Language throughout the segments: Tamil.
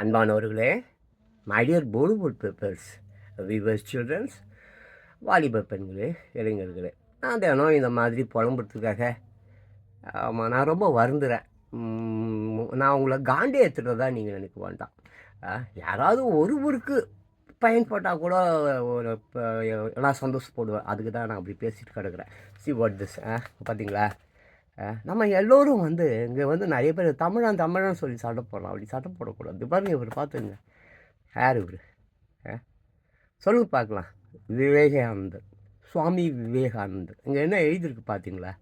அன்பானவர்களே my dear Bollywood papers viewers childrens வாலிப பெண்களே இளைஞர்களே நான் தினம் இந்த மாதிரி புலம்புறதுக்காக ஆமாம் நான் ரொம்ப வருந்துறேன். நான் உங்களை காண்டி ஏற்றுறதா நீங்கள் நினைக்க வேண்டாம். ஆ, யாராவது ஒருவருக்கு பயன்பட்டால் கூட ஒரு நான் சந்தோஷப்படுவேன். அதுக்கு தான் நான் அப்படி பேசிட்டு கிடக்குறேன். சி வாட் திஸ் பார்த்தீங்களா நம்ம எல்லோரும் வந்து இங்கே வந்து நிறைய பேர் தமிழன் தமிழன் சொல்லி சண்டை போடலாம். அப்படி சண்டை போடக்கூடாது. பாருங்க இவர் பார்த்துங்க. யார் இவர்? ஆ. சொல்லுங்க பார்க்கலாம். விவேகானந்தர். சுவாமி விவேகானந்தர். இங்கே என்ன எழுதியிருக்கு பார்த்தீங்களா?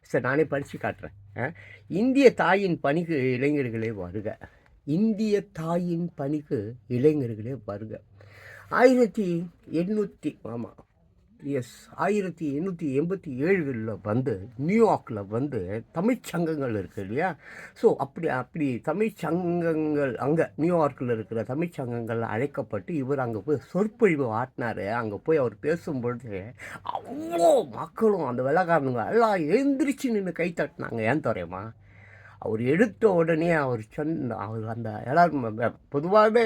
சரி நானே படித்து காட்டுறேன். ஆ? இந்திய தாயின் பணிக்கு இளைஞர்களே வருக. இந்திய தாயின் பணிக்கு இளைஞர்களே வருக. ஆயிரத்தி எண்ணூற்றி ஆமாம் எஸ் ஆயிரத்தி எண்ணூற்றி எண்பத்தி ஏழுகளில் வந்து நியூயார்க்கில் வந்து தமிழ் சங்கங்கள் இருக்குது இல்லையா? ஸோ அப்படி அப்படி தமிழ் சங்கங்கள் அங்கே நியூயார்க்கில் இருக்கிற தமிழ் சங்கங்கள் அழைக்கப்பட்டு இவர் அங்கே போய் சொற்பொழிவு ஆட்டினார். அங்கே போய் அவர் பேசும்பொழுது அவ்வளோ மக்களும் அந்த வெள்ளக்காரனுங்க எல்லாம் எழுந்திரிச்சு நின்று கை தட்டினாங்க. ஏன் தெரியுமா? அவர் எடுத்த உடனே அவர் சொன்ன அவர் அந்த எல்லோரும் பொதுவாகவே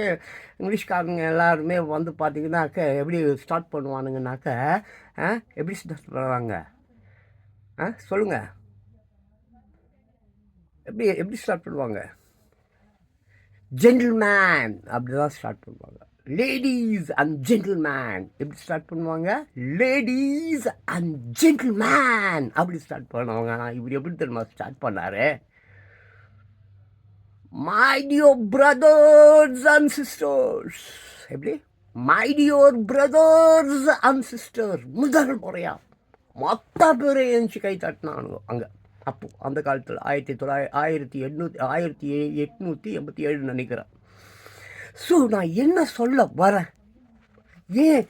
இங்கிலீஷ்காரங்க எல்லாருமே வந்து பார்த்தீங்கன்னாக்க எப்படி ஸ்டார்ட் பண்ணுவானுங்கனாக்க ஆ, எப்படி ஸ்டார்ட் பண்ணுவாங்க? ஆ சொல்லுங்கள் எப்படி எப்படி ஸ்டார்ட் பண்ணுவாங்க? ஜென்டில்மேன் அப்படி தான் ஸ்டார்ட் பண்ணுவாங்க. லேடீஸ் அண்ட் ஜென்டில்மேன் எப்படி ஸ்டார்ட் பண்ணுவாங்க? லேடீஸ் அண்ட் ஜென்டில்மேன் அப்படி ஸ்டார்ட் பண்ணுவாங்க. ஆனால் இவர் எப்படி தெரியுமா ஸ்டார்ட் பண்ணாரு? My dear brothers and sisters எப்படி my dear brothers and sister முதல் முறையா மொத்த பேரை எழுந்துச்சு கை தட்டினானுங்க அங்கே அப்போ அந்த காலத்தில் ஆயிரத்தி தொள்ளாயிர ஆயிரத்தி எண்ணூற்றி ஆயிரத்தி எட்நூற்றி எண்பத்தி ஏழு நினைக்கிறேன் ஸோ நான் என்ன சொல்ல வரேன் ஏன்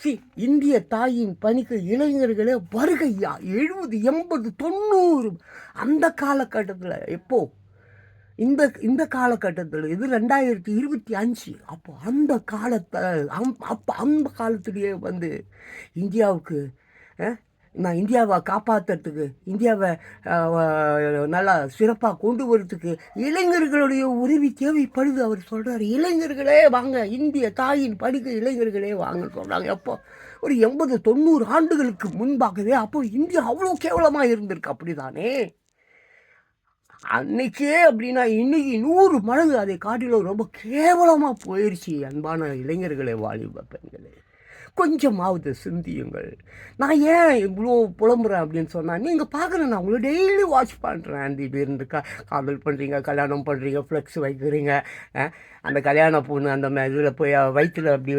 சி இந்திய தாயின் பணிக்கு இளைஞர்களே வருகையா எழுபது எண்பது தொண்ணூறு அந்த காலகட்டத்தில் எப்போது இந்த இந்த காலகட்டத்தில் இது ரெண்டாயிரத்தி இருபத்தி அஞ்சு அப்போ அந்த காலத்தை அம்- அப்போ அந்த காலத்திலேயே வந்து இந்தியாவுக்கு நான் இந்தியாவை காப்பாற்றுறதுக்கு இந்தியாவை நல்லா சிறப்பாக கொண்டு வரத்துக்கு இளைஞர்களுடைய உதவி தேவைப்படுது அவர் சொல்கிறார் இளைஞர்களே வாங்க இந்திய தாயின் படிக்க இளைஞர்களே வாங்கன்னு சொல்கிறாங்க எப்போ ஒரு எண்பது தொண்ணூறு ஆண்டுகளுக்கு முன்பாகவே அப்போ இந்தியா அவ்வளோ கேவலமாக இருந்திருக்கு அப்படிதானே? அன்னைக்கே அப்படின்னா இன்னைக்கு நூறு மடங்கு அதை காட்டிலும் ரொம்ப கேவலமாக போயிடுச்சு அன்பான இளைஞர்களே வாலிப பெண்களே. கொஞ்சமாவது சிந்தியுங்கள். நான் ஏன் இவ்வளோ புலம்புறேன் அப்படின்னு சொன்னால் நீங்கள் பார்க்குறேன் நான் உங்களை டெய்லி வாட்ச் பண்ணுறேன் திடீர்னு கா காதல் பண்ணுறீங்க கல்யாணம் பண்ணுறீங்க ஃப்ளெக்ஸ் வைக்கிறீங்க அந்த கல்யாண பொண்ணு அந்த இதில் போய் வயிற்றில் அப்படி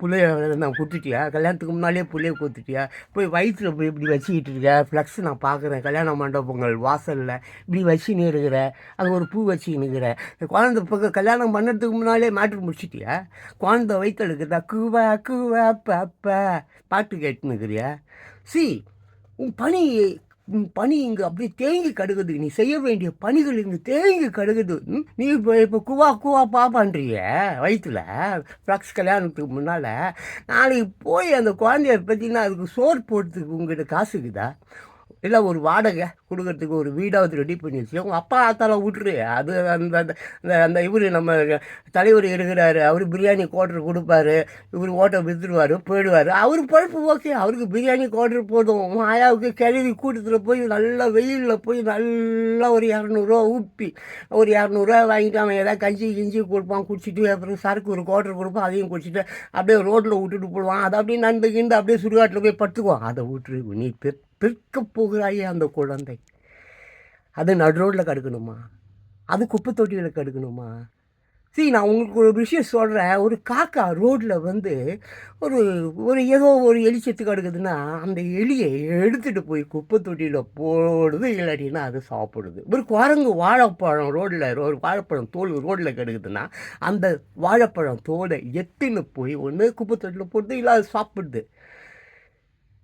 புள்ளைய நான் கொடுத்துட்டியா கல்யாணத்துக்கு முன்னாலே புள்ளைய கொடுத்துட்டியா போய் வயிற்றில் போய் இப்படி வச்சுக்கிட்டு இருக்க ஃப்ளெக்ஸ் நான் பார்க்குறேன் கல்யாண மண்டபங்கள் வாசலில் இப்படி வச்சுன்னு இருக்கிற அது ஒரு பூ வச்சுக்கின்னு இருக்கிற குழந்தை பக்கம் கல்யாணம் பண்ணுறதுக்கு முன்னாலே மாட்டு முடிச்சிட்டியா? குழந்தை வயிற்றில் இருக்குதா கூவா கூவா அப்பா பாட்டு கேட்டுன்னு இருக்கிறியா சி உன் பணி உன் பணி இங்கே அப்படியே தேங்கி கடுகுது. நீ செய்ய வேண்டிய பணிகள் இங்கே தேங்கி கடுகுது. ம்? நீ இப்போ இப்போ குவா குவா பாப்பான்றிய வயிற்றுல ஃப்ளக்ஸ் கல்யாணத்துக்கு முன்னால். நாளைக்கு போய் அந்த குழந்தைய பற்றினா அதுக்கு சோறு போடுறதுக்கு உங்கள்கிட்ட காசு இருக்குதா? இல்லை ஒரு வாடகை கொடுக்கறதுக்கு ஒரு வீடாவது ரெடி பண்ணி வச்சு உங்கள் அப்பா ஆத்தால விட்டுரு. அது அந்த அந்த- அந்த அந்த இவர் நம்ம தலைவர் இருக்கிறாரு அவர் பிரியாணி கோட்டர் கொடுப்பாரு. இவர் ஓட்டை விற்றுடுவார் போயிடுவார். அவர் பழப்பு ஓகே அவருக்கு பிரியாணி கோட்டர் போதும். ஆயாவுக்கு கழுவி கூட்டத்தில் போய் நல்லா வெயிலில் போய் நல்லா ஒரு இரநூறுவா ஊப்பி ஒரு இரநூறுவா வாங்கிட்டு அவன் ஏதாவது கஞ்சி கிஞ்சி கொடுப்பான் குடிச்சிட்டு அப்புறம் சரக்கு ஒரு கோட்டர் கொடுப்பான் அதையும் குடிச்சிட்டு அப்படியே ரோட்டில் விட்டுட்டு போடுவான். அதை அப்படியே நண்டு கிண்டு அப்படியே சுடுகாட்டில் போய் படுத்துக்குவான். அதை விட்டுரு நீ பிற் பிற்க போகிறாயே அந்த குழந்தை. அது நடு ரோட்டில் கடுக்கணுமா? அது குப்பை தொட்டியில் கடுக்கணுமா? சரி நான் உங்களுக்கு ஒரு விஷயம் சொல்கிறேன் ஒரு காக்கா ரோட்டில் வந்து ஒரு ஒரு ஏதோ ஒரு எலி செத்து கிடக்குதுன்னா அந்த எலியை எடுத்துகிட்டு போய் குப்பை தொட்டியில் போடுது இல்லாட்டினா அது சாப்பிடுது. ஒரு குரங்கு வாழைப்பழம் ரோட்டில் ஒரு வாழைப்பழம் தோல் ரோட்டில் கிடக்குதுன்னா அந்த வாழைப்பழம் தோலை எத்துன்னு போய் ஒன்று குப்பை தொட்டியில் போடுது இல்லை அது சாப்பிடுது.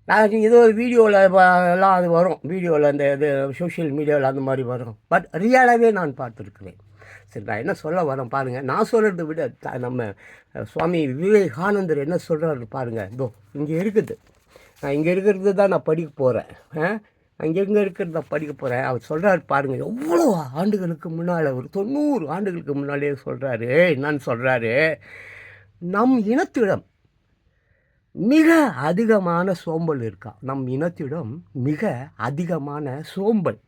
நான் ஏதோ ஒரு வீடியோவில் எல்லாம் அது வரும். வீடியோவில் அந்த இது சோஷியல் மீடியாவில் அந்த மாதிரி வரும். பட் ரியலாகவே நான் பார்த்துருக்குறேன். சரி நான் என்ன சொல்ல வரேன் பாருங்கள் நான் சொல்கிறத விட த- நம்ம சுவாமி விவேகானந்தர் என்ன சொல்கிறாரு பாருங்கள் இதோ இங்கே இருக்குது. நான் இங்கே இருக்கிறது தான் நான் படிக்க போகிறேன் அங்கெங்கே இருக்கிறத படிக்க போகிறேன் அவர் சொல்கிறாரு பாருங்கள் எவ்வளோ ஆண்டுகளுக்கு முன்னால் ஒரு தொண்ணூறு ஆண்டுகளுக்கு முன்னாலே சொல்கிறாரு என்னன்னு சொல்கிறாரு நம் இனத்திடம் மிக அதிகமான சோம்பல் இருக்கா? நம் இனத்திடம் மிக அதிகமான சோம்பல்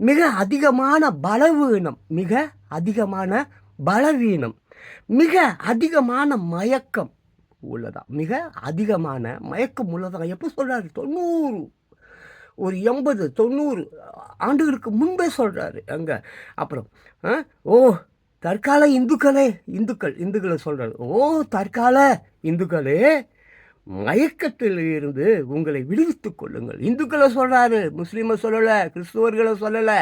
மிக அதிகமான பலவீனம் மிக அதிகமான பலவீனம் மிக அதிகமான மயக்கம் உள்ளதா? மிக அதிகமான மயக்கம் உள்ளதா? எப்போ சொல்கிறாரு தொண்ணூறு ஒரு எண்பது தொண்ணூறு ஆண்டுகளுக்கு முன்பே சொல்கிறாரு அங்கே அப்புறம் ஆ, ஓ தற்கால இந்துக்களே இந்துக்கள் இந்துக்களை சொல்கிறாரு ஓ தற்கால இந்துக்களே மயக்கத்தில் இருந்து உங்களை விடுவித்துக் கொள்ளுங்கள். இந்துக்களை சொல்கிறாரு முஸ்லீமை சொல்லலை கிறிஸ்துவர்களை சொல்லலை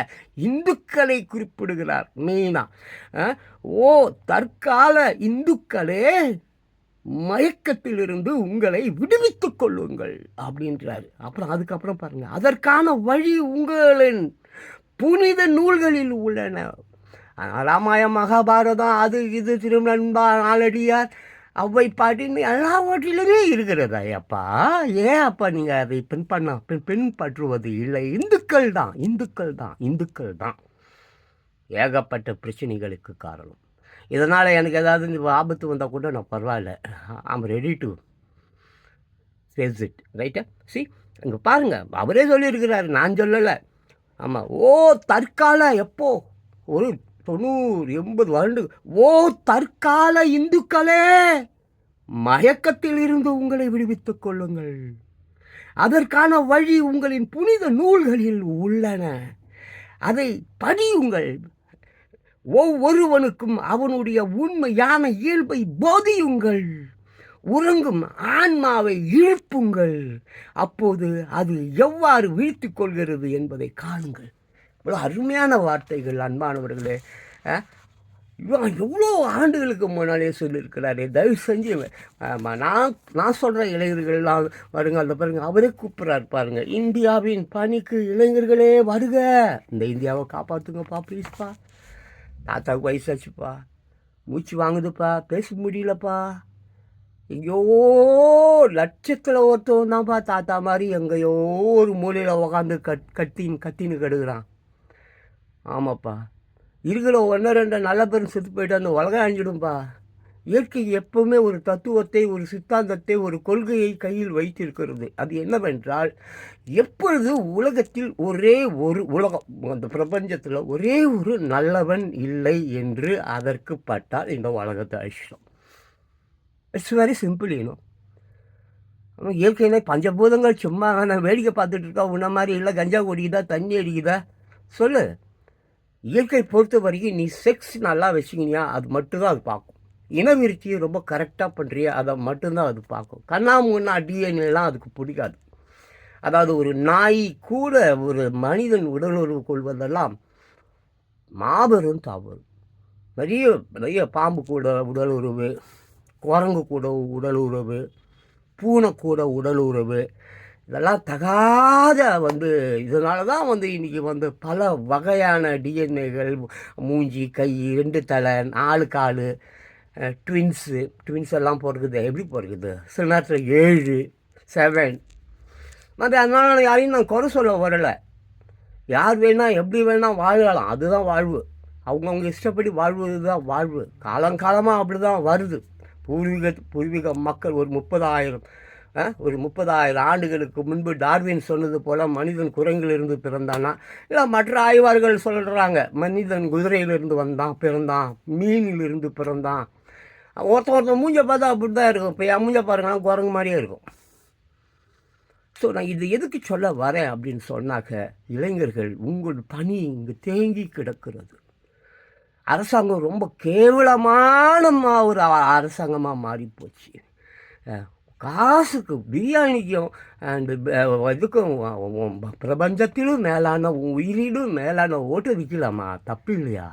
இந்துக்களை குறிப்பிடுகிறார் மெயினாக ஓ தற்கால இந்துக்களே மயக்கத்திலிருந்து உங்களை விடுவித்துக் கொள்ளுங்கள் அப்படின்றாரு. அப்புறம் அதுக்கப்புறம் பாருங்க அதற்கான வழி உங்களின் புனித நூல்களில் உள்ளன. ராமாயணம் மகாபாரதம் அது இது திருநண்பா நாளடியார் அவ்வை பாட்டின்னு எல்லாவற்றிலுமே இருக்கிறதா அப்பா ஏன் அப்பா நீங்கள் அதை பின்பண்ண பின் பின்பற்றுவது இல்லை? இந்துக்கள் தான் இந்துக்கள் தான் இந்துக்கள் தான். ஏகப்பட்ட பிரச்சனைகளுக்கு காரணம். இதனால் எனக்கு ஏதாவது இந்த ஆபத்து வந்தால் கூட நான் பரவாயில்ல. I'm ready to face it ரைட்டா சி அங்கே பாருங்கள் அவரே சொல்லியிருக்கிறாரு. நான் சொல்லலை. ஆமாம் ஓ தற்கால எப்போ? ஒரு தொண்ணூறு எண்பது வருண்டு ஓ தற்கால இந்துக்களே மயக்கத்தில் இருந்து உங்களை விடுவித்துக் கொள்ளுங்கள். அதற்கான வழி உங்களின் புனித நூல்களில் உள்ளன. அதை படியுங்கள். ஒவ்வொருவனுக்கும் அவனுடைய உண்மையான இயல்பை போதியுங்கள். உறங்கும் ஆன்மாவை இழுப்புங்கள். அப்போது அது எவ்வாறு வீழ்த்திக் கொள்கிறது என்பதை காணுங்கள். இவ்வளோ அருமையான வார்த்தைகள் அன்பானவர்களே இவன் எவ்வளோ ஆண்டுகளுக்கு முன்னாலே சொல்லியிருக்கிறாரு தயவு செஞ்சு ஆமா, நான் நான் சொல்கிற இளைஞர்கள்லாம் வருங்க அந்த பாருங்கள் அவரே கூப்பிட்றாரு பாருங்க இந்தியாவின் பணிக்கு இளைஞர்களே வருக. இந்த இந்தியாவை காப்பாற்றுங்கப்பா ப்ளீஸ்ப்பா தாத்தாவுக்கு வயசாச்சுப்பா. மூச்சு வாங்குதுப்பா பேச முடியலப்பா. எங்கேயோ லட்சத்தில் ஒருத்தவன் தான்ப்பா தாத்தா மாதிரி எங்கேயோ ஒரு மூலையில் உக்காந்து கட் கத்தின்னு கத்தின்னு கெடுக்கிறான். ஆமாப்பா. இருக்கிற ஒன்று ரெண்டு நல்ல பேரும் செத்து போயிட்டு அந்த உலகம் அழிஞ்சிடும்பா. இயற்கை எப்பவுமே ஒரு தத்துவத்தை ஒரு சித்தாந்தத்தை ஒரு கொள்கையை கையில் வைத்திருக்கிறது. அது என்னவென்றால் எப்பொழுது உலகத்தில் ஒரே ஒரு உலகம் அந்த பிரபஞ்சத்தில் ஒரே ஒரு நல்லவன் இல்லை என்று அதற்கு பட்டால் இந்த உலகத்தை அழிச்சிடும் it's very simple you know இயற்கையில பஞ்சபூதங்கள் சும்மா நான் வேடிக்கை பார்த்துட்டு இருக்கா உன்ன மாதிரி இல்லை கஞ்சா குடிக்குதா தண்ணி அடிக்குதா? சொல்லு. இயற்கை பொறுத்த வரைக்கும் நீ செக்ஸ் நல்லா வச்சுக்கினியா அது மட்டும்தான் அது பார்க்கும். இனவிருத்தியை ரொம்ப கரெக்டாக பண்ணுறியா அதை மட்டும்தான் அது பார்க்கும். கண்ணாமூன்னா டிஎன்ஏலாம் அதுக்கு பிடிக்காது. அதாவது ஒரு நாய் கூட ஒரு மனிதன் உடலுறவு கொள்வதெல்லாம் மாபெரும் தவறு. நிறைய நிறைய பாம்பு கூட உடல் உறவு குரங்கு கூட உடல் உறவு பூனை கூட உடல் உறவு இதெல்லாம் தகாத வந்து இதனால தான் வந்து இன்றைக்கி வந்து பல வகையான டிஎன்ஏகள் மூஞ்சி கை ரெண்டு தலை நாலு கால் ட்வின்ஸு ட்வின்ஸ் எல்லாம் பிறகுது எப்படி பிறகுது சில நேரத்தில் ஏழு செவன் மற்ற அதனால நான் யாரையும் நான் குறை சொல்ல வரலை. யார் வேணால் எப்படி வேணால் வாழலாம். அதுதான் வாழ்வு. அவங்கவுங்க இஷ்டப்படி வாழ்வது தான் வாழ்வு. காலங்காலமாக அப்படி தான் வருது. பூர்வீக பூர்வீக மக்கள் ஒரு முப்பதாயிரம். ஒரு முப்பதாயிரம் ஆண்டுகளுக்கு முன்பு டார்வின் சொன்னது போல் மனிதன் குரங்கிலிருந்து பிறந்தானா? இல்லை மற்ற ஆய்வாளர்கள் சொல்கிறாங்க மனிதன் குதிரையிலிருந்து வந்தான் பிறந்தான் மீனிலிருந்து பிறந்தான். ஒருத்தன் ஒருத்தன் மூஞ்ச பார்த்தா அப்படி தான் இருக்கும். இப்போ என் மூஞ்ச பாருங்கன்னா குரங்கு மாதிரியே இருக்கும். ஸோ நான் இது எதுக்கு சொல்ல வரேன் அப்படின்னு சொன்னாக்க இளைஞர்கள் உங்கள் பணி இங்கு தேங்கி கிடக்கிறது. அரசாங்கம் ரொம்ப கேவலமான ஒரு அரசாங்கமாக மாறிப்போச்சு. காசுக்கு பிரியாணிக்கும் அந்த இதுக்கும் பிரபஞ்சத்திலும் மேலான உன் மேலான ஓட்டு விற்கலாமா தப்பு இல்லையா?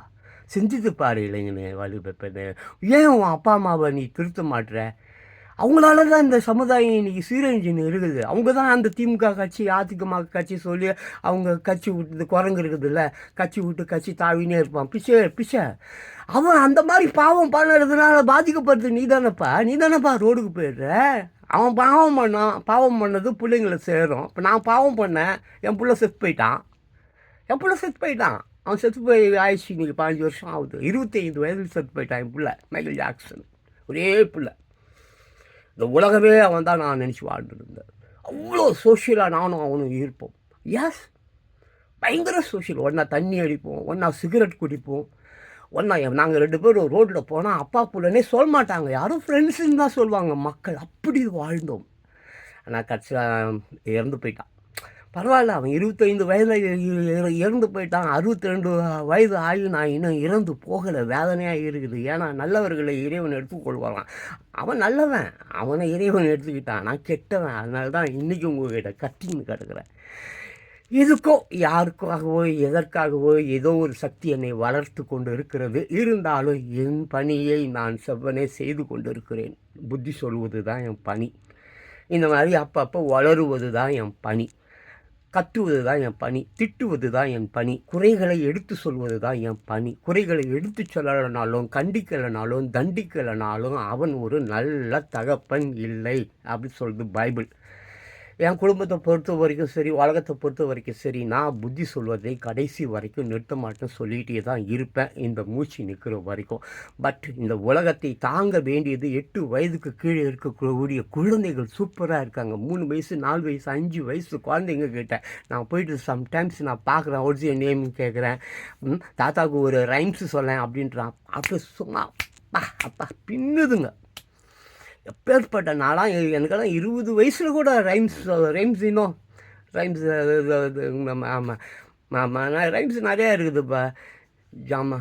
செஞ்சுட்டு பாரு இளைஞனே வலுப்பெப்பனு ஏன் உன் அப்பா அம்மாவை நீ திருத்த மாட்டுற அவங்களால தான் இந்த சமுதாயம் இன்னைக்கு சீரழிஞ்சின்னு இருக்குது அவங்க தான் அந்த திமுக கட்சி அதிமுக கட்சி சொல்லி அவங்க கட்சி விட்டு குரங்கு இருக்குதுல்ல கட்சி விட்டு கட்சி தாவினே இருப்பான். பிச்சை பிச்சை. அவன் அந்த மாதிரி பாவம் பண்ணுறதுனால பாதிக்கப்படுறது நீ தானேப்பா நீ தானேப்பா ரோடுக்கு போயிடுற. அவன் பாவம் பண்ணான் பாவம் பண்ணது பிள்ளைங்களை சேரும். இப்போ நான் பாவம் பண்ணேன் என் பிள்ளை செத்து போயிட்டான். என் பிள்ளை செத்து போயிட்டான். அவன் செத்து போய் ஆயிடுச்சு இன்றைக்கி பதினஞ்சு வருஷம் ஆகுது. இருபத்தைந்து வயதில் செத்து போயிட்டான் என் பிள்ளை மைக்கேல் ஜாக்சன் ஒரே பிள்ளை. இந்த உலகமே அவன் தான் நான் நினச்சி வாழ்ந்துருந்தேன். அவ்வளோ சோஷியலாக நானும் அவனும் இருப்போம். எஸ் பயங்கர சோஷியல் ஒன்றா தண்ணி அடிப்போம் ஒன்றா சிகரெட் குடிப்போம் ஒன்றா நாங்கள் ரெண்டு பேரும் ரோட்டில் போனால் அப்பா புள்ளனே சொல்ல மாட்டாங்க. யாரும் ஃப்ரெண்ட்ஸுன்னு தான் சொல்லுவாங்க மக்கள். அப்படி வாழ்ந்தோம். ஆனால் கட்சியில் இறந்து போயிட்டான். பரவாயில்ல அவன் இருபத்தைந்து வயதில் இறந்து போயிட்டான். அறுபத்தி ரெண்டு வயது ஆகி நான் இன்னும் இறந்து போகலை. வேதனையாக இருக்குது. ஏன்னா நல்லவர்களை இறைவன் எடுத்துக்கொள்வாரான் அவன் நல்லவன். அவனை இறைவன் எடுத்துக்கிட்டான். நான் கெட்டவன். அதனால தான் இன்றைக்கி உங்ககிட்ட கத்தின்னு கிடக்குறேன். இதுக்கோ யாருக்காகவோ எதற்காகவோ ஏதோ ஒரு சக்தி என்னை வளர்த்து கொண்டு இருக்கிறது இருந்தாலும் என் பணியை நான் செவ்வனே செய்து கொண்டு இருக்கிறேன் புத்தி சொல்வது தான் என் பணி. இந்த மாதிரி அப்பப்போ வளருவது தான் என் பணி. கத்துவது தான் என் பணி திட்டுவது தான் என் பணி குறைகளை எடுத்து சொல்வது தான் என் பணி. குறைகளை எடுத்து சொல்லலைனாலும் கண்டிக்கலைனாலும் தண்டிக்கலைனாலும் அவன் ஒரு நல்ல தகப்பன் இல்லை அப்படி சொல்லுது பைபிள். என் குடும்பத்தை பொறுத்த வரைக்கும் சரி உலகத்தை பொறுத்த வரைக்கும் சரி நான் புத்தி சொல்வதை கடைசி வரைக்கும் நிறுத்த மாட்டேன் சொல்லிகிட்டே தான் இருப்பேன் இந்த மூச்சு நிற்கிற வரைக்கும். பட் இந்த உலகத்தை தாங்க வேண்டியது எட்டு வயதுக்கு கீழே இருக்கக்கூடிய குழந்தைகள் சூப்பராக இருக்காங்க. மூணு வயசு நாலு வயசு அஞ்சு வயசு குழந்தைங்க கிட்ட. நான் போயிட்டு சம்டைம்ஸ் நான் பார்க்குறேன் ஒரிஜினல் நேம் கேட்குறேன். தாத்தாவுக்கு ஒரு ரைம்ஸ் சொல்லேன் அப்படின்றான். அப்படி சும்மா அப்பா அப்பா பின்னுதுங்க. எப்பேற்பட்ட நாளாம் எனக்கெல்லாம் இருபது வயசில் கூட ரைம்ஸ் ரைம்ஸ் இன்னும். ரைம்ஸ் ஆமாம் ஆமாம் ரைம்ஸ் நிறையா இருக்குதுப்பா. ஜாமா.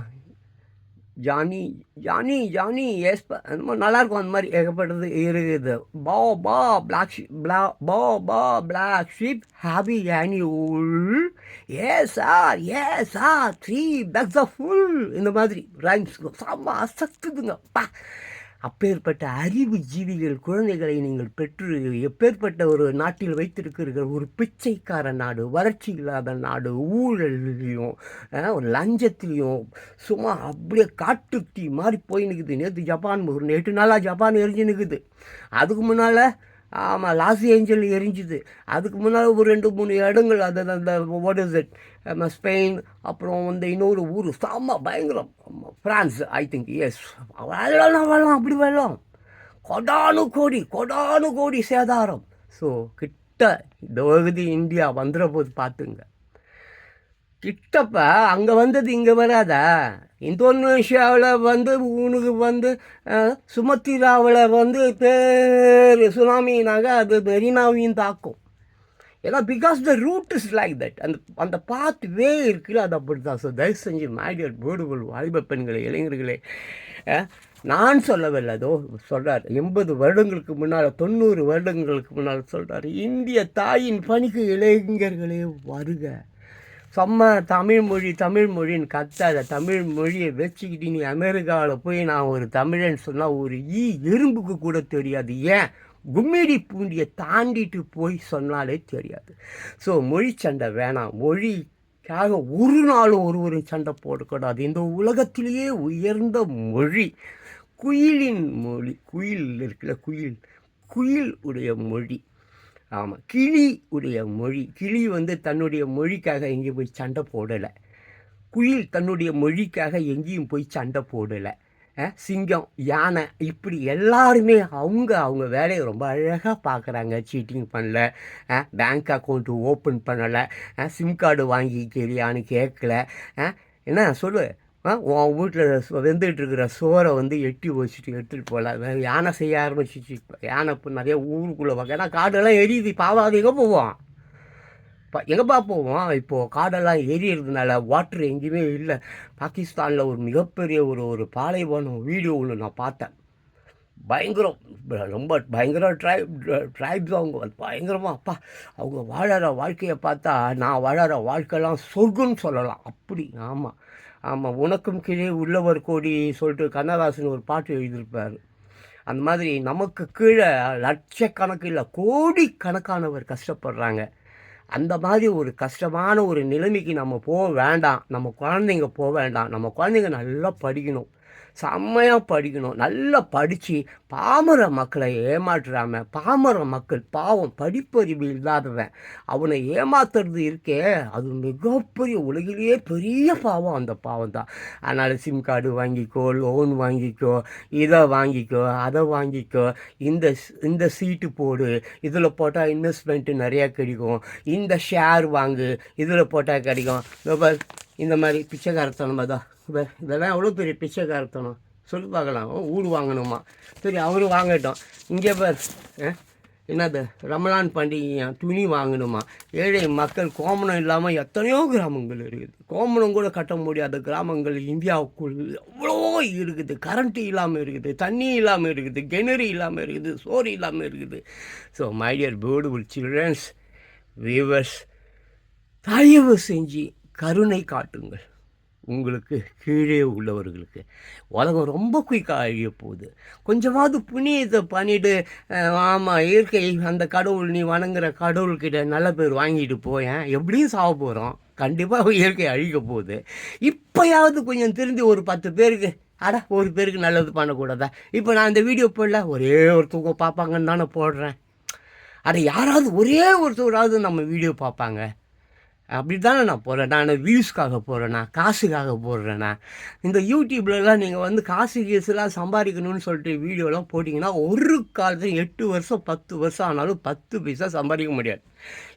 ஜானி ஜானி ஜானி எஸ் அந்த மாதிரி நல்லாயிருக்கும் அந்த மாதிரி ஏகப்பட்டது இருக்குது. பா baa black sheep blah baa baa black sheep have you any wool. Yes sir yes sir three bags of full. இந்த மாதிரி ரைம்ஸ் செம்ம அசத்துதுங்க பா. அப்பேற்பட்ட அறிவு ஜீவிகள் குழந்தைகளை நீங்கள் பெற்று எப்பேற்பட்ட ஒரு நாட்டில் வைத்திருக்கிறீர்கள்? ஒரு பிச்சைக்கார நாடு வறட்சி இல்லாத நாடு ஊழல்லையும் ஒரு லஞ்சத்துலேயும் சும்மா அப்படியே காட்டு தீ மாதிரி போய் நிற்குது நேற்று ஜப்பான் ஒரு நேற்று நாளாக ஜப்பான் எரிஞ்சு நிற்குது அதுக்கு முன்னால் ஆமாம் லாஸ் ஏஞ்சல் எரிஞ்சுது. அதுக்கு முன்னால் ஒரு ரெண்டு மூணு இடங்கள் அது அந்த வாட் இஸ் இட் ஸ்பெயின் அப்புறம் வந்து இன்னொரு ஊர் செம்ம பயங்கரம். ஃப்ரான்ஸ் ஐ திங்க் எஸ் வெள்ளம் வெள்ளம் அப்படி வெள்ளம் கொடானு கோடி கொடானு கோடி சேதாரம். ஸோ கிட்ட இந்த பகுதி இந்தியா வந்துட போது பார்த்துங்க கிட்டப்ப அங்கே வந்தது இங்கே வராத. இந்தோனேஷியாவில் வந்து உனக்கு வந்து சுமத்திராவில் வந்து பேர் சுனாமினாக அது மெரினாவையும் தாக்கும். ஏன்னா because the route is like that அந்த அந்த பாத் வே இருக்குல்ல அது அப்படி தான் ஸோ தயவு செஞ்சு மேடியர் பேர்டுகள் வாலிப பெண்களை இளைஞர்களே நான் சொல்லவில்லை அதோ சொல்கிறார் எண்பது வருடங்களுக்கு முன்னால் தொண்ணூறு வருடங்களுக்கு முன்னால் சொல்கிறார் இந்திய தாயின் பணிக்கு இளைஞர்களே வருக. செம்ம தமிழ் மொழி தமிழ் மொழின்னு கத்தாத தமிழ் மொழியை வச்சுக்கிட்டு நீ அமெரிக்காவில் போய் நான் ஒரு தமிழன் சொன்னால் ஒரு ஈ எறும்புக்கு கூட தெரியாது. ஏன்? கும்மிடி பூண்டியை தாண்டிட்டு போய் சொன்னாலே தெரியாது. ஸோ மொழி சண்டை வேணாம். மொழிக்காக ஒரு நாளும் ஒருவரும் சண்டை போடக்கூடாது. இந்த உலகத்திலேயே உயர்ந்த மொழி குயிலின் மொழி குயில் இருக்குல்ல குயில் குயில் உடைய மொழி. ஆமாம் கிளி உடைய மொழி. கிளி வந்து தன்னுடைய மொழிக்காக எங்கேயும் போய் சண்டை போடலை. குயில் தன்னுடைய மொழிக்காக எங்கேயும் போய் சண்டை போடலை. சிங்கம் யானை இப்படி எல்லாருமே அவங்க அவங்க வேலையை ரொம்ப அழகாக பார்க்குறாங்க சீட்டிங் பண்ணல. பேங்க் அக்கௌண்ட்டு ஓப்பன் பண்ணலை. சிம் கார்டு வாங்கிக்கிறியான்னு கேட்கல என்ன சொல்லு? உன் வீட்டில் வெந்துகிட்டு இருக்கிற சோறை வந்து எட்டி வச்சுட்டு எடுத்துகிட்டு போகல யானை செய்ய ஆரம்பிச்சிச்சு. யானை இப்போ நிறைய ஊருக்குள்ளே பார்க்க ஏன்னா காடெல்லாம் எரியுது. பாவாதீங்க போவோம் இப்போ எங்கேப்பா போவோம் இப்போது காடெல்லாம் எரியறதுனால வாட்ரு எங்கேயுமே இல்லை. பாகிஸ்தானில் ஒரு மிகப்பெரிய ஒரு ஒரு பாலைவனம் வீடியோ ஒன்று நான் பார்த்தேன். பயங்கரம் ரொம்ப பயங்கர ட்ரைப் ட்ரைப்ஸ் அவங்க பயங்கரமாக அப்பா அவங்க வாழற வாழ்க்கையை பார்த்தா நான் வாழற வாழ்க்கைலாம் சொர்க்கம்னு சொல்லலாம். அப்படி ஆமாம் ஆமாம் உனக்கும் கீழே உள்ளவர் கோடி சொல்லிட்டு கண்ணதாசன் ஒரு பாட்டு எழுதியிருப்பார். அந்த மாதிரி நமக்கு கீழே லட்சக்கணக்கு இல்லை கோடிக்கணக்கானவர் கஷ்டப்படுறாங்க. அந்த மாதிரி ஒரு கஷ்டமான ஒரு நிலைமைக்கு நம்ம போக வேண்டாம். நம்ம குழந்தைங்க போக வேண்டாம். நம்ம குழந்தைங்க நல்லா படிக்கணும். செம்மையாக படிக்கணும். நல்லா படித்து பாமர மக்களை ஏமாற்றுறாம பாமர மக்கள் பாவம் படிப்பறிவு இல்லாதவன் அவனை ஏமாத்துறது இருக்கே அது மிகப்பெரிய உலகிலேயே பெரிய பாவம் அந்த பாவம் தான் அதனால் சிம் கார்டு வாங்கிக்கோ லோன் வாங்கிக்கோ இதை வாங்கிக்கோ அதை வாங்கிக்கோ இந்த இந்த சீட்டு போடு இதில் போட்டால் இன்வெஸ்ட்மெண்ட்டு நிறையா கிடைக்கும். இந்த ஷேர் வாங்கு இதில் போட்டால் கிடைக்கும். இந்த மாதிரி பிச்சைக்காரத்தனம் தான். இதெல்லாம் எவ்வளோ பெரிய பிச்சைக்காரத்தனம்? சொல்லி பார்க்கலாம். ஊர் வாங்கணுமா? சரி அவரும் வாங்கட்டும். இங்கே பார். என்னது? ரமலான் பண்டிகையா? துணி வாங்கணுமா? ஏழை மக்கள் கோமணம் இல்லாமல் எத்தனையோ கிராமங்கள் இருக்குது. கோமணம் கூட கட்ட முடியாத கிராமங்கள் இந்தியாவுக்குள் எவ்வளோ இருக்குது. கரண்ட் இல்லாமல் இருக்குது. தண்ணி இல்லாமல் இருக்குது. கிணறு இல்லாமல் இருக்குது. சோறு இல்லாமல் இருக்குது. So my dear beautiful childrens viewers தயவு செஞ்சு கருணை காட்டுங்கள். உங்களுக்கு கீழே உள்ளவர்களுக்கு. உலகம் ரொம்ப குயிக்காக அழிய போகுது கொஞ்சமாவது புண்ணியத்தை பண்ணிட்டு ஆமாம் இயற்கை அந்த கடவுள் நீ வணங்குற கடவுள்கிட்ட நல்ல பேர் வாங்கிட்டு போயேன் எப்படியும் சாக போகிறோம் கண்டிப்பாக இயற்கை அழிக்க போகுது. இப்போயாவது கொஞ்சம் திருந்தி ஒரு பத்து பேருக்கு அட ஒரு பேருக்கு நல்லது பண்ணக்கூடாதா? இப்போ நான் இந்த வீடியோ போடல ஒரே ஒருத்தவங்க பார்ப்பாங்கன்னு தானே போடுறேன். அட யாராவது ஒரே ஒருத்தராவது நம்ம வீடியோ பார்ப்பாங்க. அப்படி தானே நான் போகிறேன் நான் வியூஸ்க்காக போகிறேண்ணா காசுக்காக போடுறேண்ணா இந்த யூடியூப்லலாம் நீங்கள் வந்து காசு கீசுலாம் சம்பாதிக்கணும்னு சொல்லிட்டு வீடியோலாம் போட்டிங்கன்னா ஒரு காலத்தில் எட்டு வருஷம் பத்து வருஷம் ஆனாலும் பத்து பைசா சம்பாதிக்க முடியாது.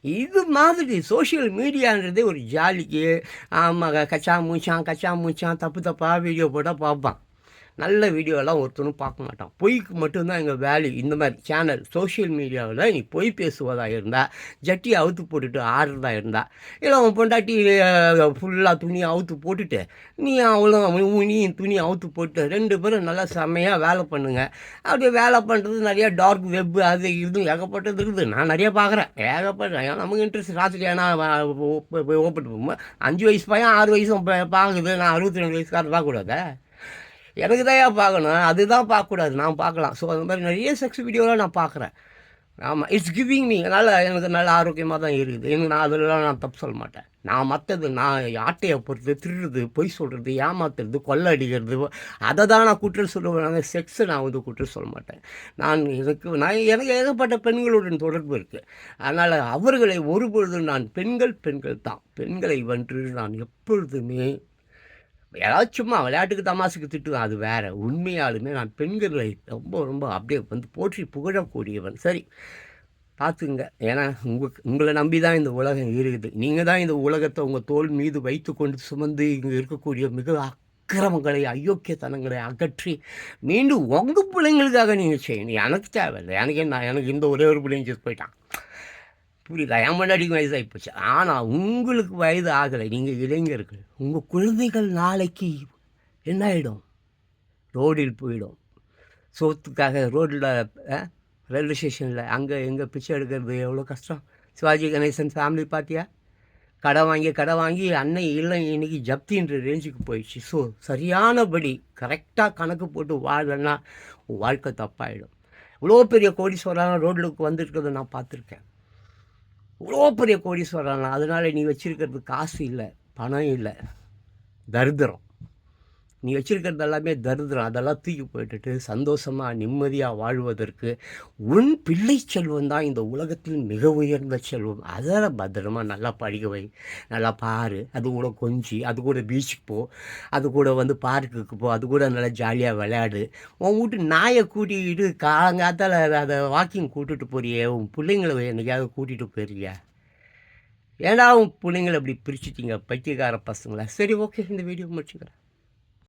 இது மாதிரி சோஷியல் மீடியான்றதே ஒரு ஜாலிக்கு ஆமாம் கச்சா மூச்சான் கச்சா மூச்சான் தப்பு தப்பாக வீடியோ போட்டால் பார்ப்பான் நல்ல வீடியோலாம் ஒருத்தனும் பார்க்க மாட்டான். பொய்க்கு மட்டும்தான் எங்கள் வேல்யூ இந்த மாதிரி சேனல் சோஷியல் மீடியாவில் நீ பொய் பேசுவதாக இருந்தால் ஜட்டி அவுத்து போட்டுட்டு ஆடுறதா இருந்தா இல்லை அவன் பொண்டாட்டி ஃபுல்லாக துணி அவுத்து போட்டுட்டு நீ அவ்வளோ நீ துணி அவுத்து போட்டு ரெண்டு பேரும் நல்லா செம்மையாக வேலை பண்ணுங்க. அப்படியே வேலை பண்ணுறது நிறையா டார்க் வெப் அது இது ஏகப்பட்டது இருக்குது. நான் நிறையா பார்க்குறேன். ஏகப்பட்ட நமக்கு இன்ட்ரெஸ்ட் ராத்திரி ஏன்னா ஓப்பிட்டு போகும்போது அஞ்சு வயசு பையன் ஆறு வயசும் பார்க்குது நான் அறுபத்தி ரெண்டு வயசுக்காரர் பார்க்கக்கூடாதா எனக்கு தான் பார்க்கணும்? அதுதான் பார்க்கக்கூடாது. நான் பார்க்கலாம். ஸோ அந்த மாதிரி நிறைய செக்ஸ் வீடியோலாம் நான் பார்க்குறேன். ஆமாம் இட்ஸ் கிவிங் மீ அதனால் எனக்கு நல்ல ஆரோக்கியமாக தான் இருக்குது. எனக்கு நான் அதெல்லாம் நான் தப்பு சொல்ல மாட்டேன். நான் மற்றது நான் ஆட்டையை பொறுத்து திருடுறது பொய் சொல்கிறது ஏமாத்துறது கொள்ளை அடிக்கிறது அதை தான் நான் குற்றம் சொல்லுவேன். அந்த செக்ஸை நான் வந்து குற்றம் சொல்ல மாட்டேன். நான் எனக்கு நான் எனக்கு ஏகப்பட்ட பெண்களுடன் தொடர்பு இருக்குது அதனால் அவர்களை ஒருபொழுதும் நான் பெண்கள் பெண்கள் தான். பெண்களை வென்று நான் எப்பொழுதுமே ஏதாவது சும்மா விளையாட்டுக்கு தமாசுக்கு திட்டுவேன் அது வேறு. உண்மையாலுமே நான் பெண்களை ரொம்ப ரொம்ப அப்படியே வந்து போற்றி புகழக்கூடியவன். சரி பார்த்துங்க ஏன்னா உங்கள் உங்களை நம்பி தான் இந்த உலகம் இருக்குது. நீங்கள் தான் இந்த உலகத்தை உங்கள் தோல் மீது வைத்து கொண்டு சுமந்து இங்கே இருக்கக்கூடிய மிக அக்கிரமங்களை அயோக்கியத்தனங்களை அகற்றி மீண்டும் உங்கள் பிள்ளைங்களுக்காக நீங்கள் செய்யணும். எனக்கு தேவையில்லை. எனக்கு என்ன எனக்கு இந்த ஒரே ஒரு பிள்ளைங்க போயிட்டான். புரியல என் முன்னாடிக்கு வயசாகி போச்சு ஆனால் உங்களுக்கு வயது ஆகலை. நீங்கள் இளைஞர்கள். உங்கள் குழந்தைகள் நாளைக்கு என்ன ஆகிடும் ரோடில் போயிடும். சோத்துக்காக ரோட்டில் ரயில்வே ஸ்டேஷனில் அங்கே எங்கே பிச்சை எடுக்கிறது எவ்வளோ கஷ்டம்? சிவாஜி கணேசன் ஃபேமிலி பார்த்தியா கடை வாங்கி கடை வாங்கி அன்னை இல்லை இன்னைக்கு ஜப்தின்ற ரேஞ்சுக்கு போயிடுச்சு. ஸோ சரியானபடி கரெக்டாக கணக்கு போட்டு வாழலைன்னா வாழ்க்கை தப்பாயிடும். இவ்வளோ பெரிய கோடீஸ்வரன் ரோட்லுக்கு வந்துருக்கிறத நான் பார்த்துருக்கேன். இவ்வளோ பெரிய கோடீஸ்வரன் அதனால் நீ வச்சுருக்கிறது காசு இல்லை பணம் இல்லை. தரித்திரம். நீ வச்சுருக்கிறது எல்லாமே தரித்திரம். அதெல்லாம் தூக்கி போட்டுட்டு சந்தோஷமாக நிம்மதியாக வாழ்வதற்கு உன் பிள்ளை செல்வம் தான் இந்த உலகத்தில் மிக உயர்ந்த செல்வம். அதை பத்திரமா நல்லா படிக்க வை. நல்லா பாரு. அது கூட கொஞ்சி அது கூட பீச்சுக்கு போ. அது கூட வந்து பார்க்குக்கு போ. அது கூட நல்லா ஜாலியாக விளையாடு. உன் வீட்டு நாயை கூட்டிக்கிட்டு காலங்காத்தால் அதை வாக்கிங் கூட்டிகிட்டு போறியே. உன் பிள்ளைங்களை என்னைக்காவது கூட்டிகிட்டு போயிருக்கியா? ஏன்னா உன் பிள்ளைங்களை அப்படி பிரிச்சுட்டீங்க? பைத்தியக்கார பசங்களா? சரி ஓகே இந்த வீடியோ முடிச்சுக்கிறேன்.